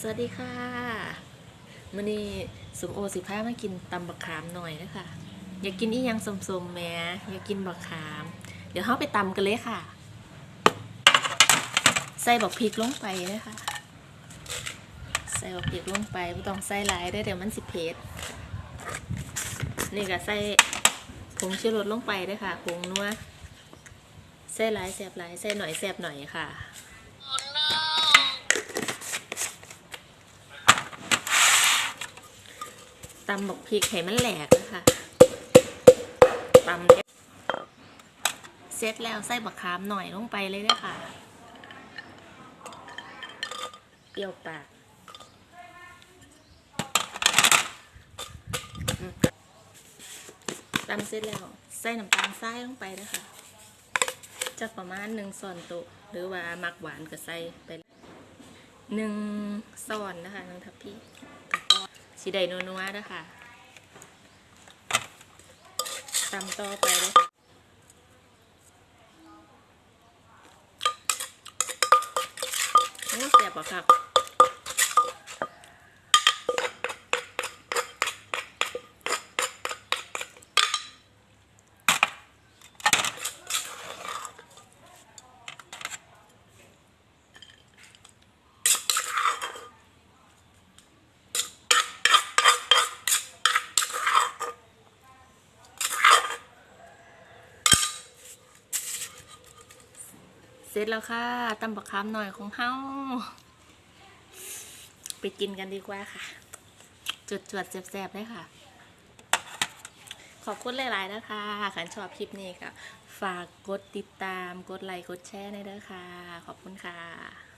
สวัสดีค่ะมื่อนี้สมโอสิพามากินตำบักขามหน่อยนะคะอยากกินอีหยังสมๆแม่อยากกินบักขาม เดี๋ยวเราไปตำกันเลยค่ะ ใส่บักพริกลงไปนะคะใส่บักพริกลงไปไม่ต้องใส่หลายได้เดี๋ยวมันสิเผ็ดนี่ก็ใส่ผงชูรสลงไปด้วยค่ะผงนัวใส่หลายแสบหลายใส่หน่อยแสบหน่อยค่ะ ตำบกพริกให้มันแหลกนะคะตำเนี่ยเสร็จแล้วใส่บักขามหน่อยลงไปเลยด้อค่ะ เปรี้ยวปากตำเสร็จแล้วใส่น้ำตาลทรายลงไปนะคะจะประมาณหนึ่งส่วนโต๊ะหรือว่ามักหวานก็ใส่ไปหนึ่งส่อนนะคะนึ่งทัพพี้ สีได้นัวๆนะคะตำต่อไปเลยค่ะโอ้แซ่บปะครับ ร็จแล้วค่ะตำบักคำหน่อยของเฮาไปกินกันดีกว่าค่ะ จุดจวดแสบๆเลยค่ะ ขอบคุณหลายๆนะคะขันชอบคลิปนี้ก็ฝากกดติดตาม กดไลค์ กดแชร์ในเด้อค่ะ ขอบคุณค่ะ